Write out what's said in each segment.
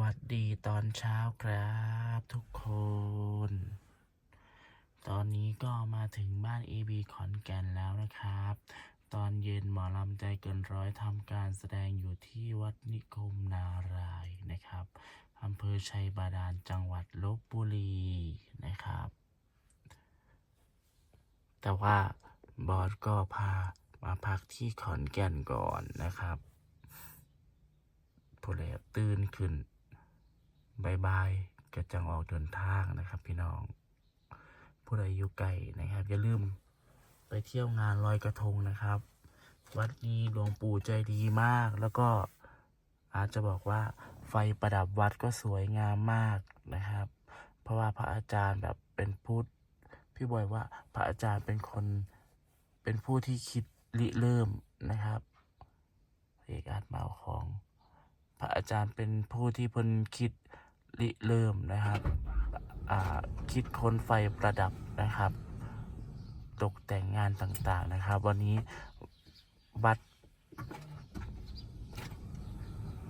วัสดีตอนเช้าครับทุกคน ตอนนี้ก็มาถึงบ้าน EB ขอนแก่นแล้วนะครับ ตอนเย็นหมอลำใจเกินร้อยทำการแสดงอยู่ที่วัดนิคมนารายนะครับอำเภอชัยบาดาลจังหวัดลบบุรีนะครับ แต่ว่าบอสก็พามาพักที่ขอนแก่นก่อนนะครับผู้ใดตื่นขึ้น บายบายก็จังออกเดินทางนะครับ พี่น้อง ผู้ใดอยู่ไกลนะครับอย่าลืมไปเที่ยวงานลอยกระทงนะครับ วัดนี้หลวงปู่ใจดีมาก แล้วก็อาจจะบอกว่าไฟประดับวัดก็สวยงามมากนะครับ เพราะว่าพระอาจารย์แบบเป็นผู้พี่บอยว่าพระอาจารย์เป็นคนเป็นผู้ที่คิดริเริ่มนะครับเอกอาจมาเอาของ พระอาจารย์เป็นผู้ที่พิ่นคิด ริเริ่มนะครับคิดค้นไฟประดับนะครับ ตกแต่งงานต่างๆนะครับ วันนี้บัตร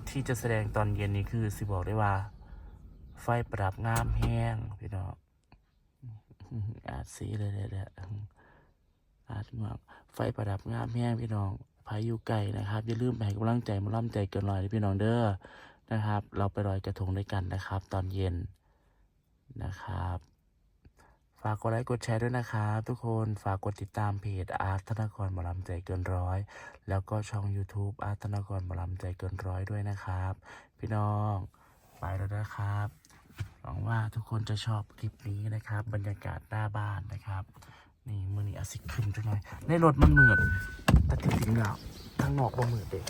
ที่จะแสดงตอนเย็นนี้คือสิบอกได้ว่า ไฟประดับงามแห้งพี่น้องอาจสีเลยเลยอาจเมืองไฟประดับงามแห้งพี่น้องพายุไก่นะครับอย่าลืมไปกำลังใจมาล่ำใจเกินร้อยนะพี่น้องเด้อ นะครับ เราไปลอยกระทงด้วยกันนะครับ ตอนเย็นนะครับ ฝากกดไลค์กดแชร์ด้วยนะครับทุกคนฝากกดติดตามเพจอาร์ตธนกรหมอลำใจเกินร้อยแล้วก็ช่อง YouTube อาร์ตธนกรหมอลำใจเกินร้อยด้วยนะครับ พี่น้องไปแล้วนะครับหวังว่าทุกคนจะชอบคลิปนี้นะครับ บรรยากาศหน้าบ้านนะครับ นี่มือนี้อาสิครึมจังหน่อยในรถมันเหมือดแต่จริงๆแล้วทั้งนอกบ่เหมือดเด็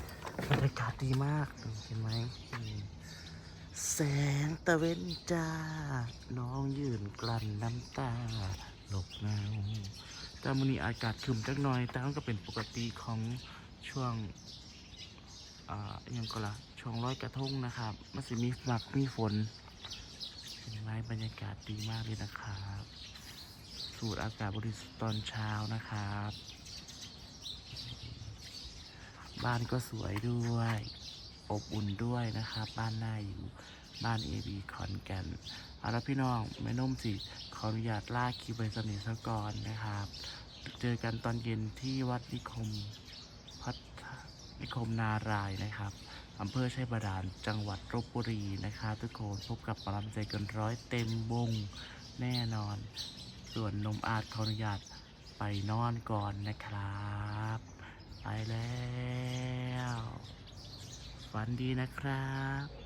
บรรยากาศดีมากเห็นไหมแสงตะเวนจ้า น้องยืนกลั้นน้ำตา หลบเงาแต่มือนี้อากาศครึมจังหน่อย แต่มันก็เป็นปกติของช่วงอ่ายังก็ละช่วงร้อยกระทงนะครับมันสิมีหมักมีฝนเห็นไหมบรรยากาศดีมากเลยนะครับ สูดอากาศบริสุทธิ์ตอนเช้านะครับ บ้านก็สวยด้วย อบอุ่นด้วยนะครับ บ้านหน้าอยู่ บ้านเอบีขอนแก่นเอาละพี่น้องแม่นุ่มสิขออนุญาตลากคิวไปสนิทสกรนะครับ เจอกันตอนเย็นที่วัดนิคมพัฒนิคมนารายนะครับอำเภอชัยบาดาลจังหวัดลบบุรีนะครับ ทุกคนพบกับปรำใจเกินร้อยเต็มวงแน่นอน ส่วนนมอาจขออนุญาตไปนอนก่อนนะครับ ไปแล้ว ฝันดีนะครับ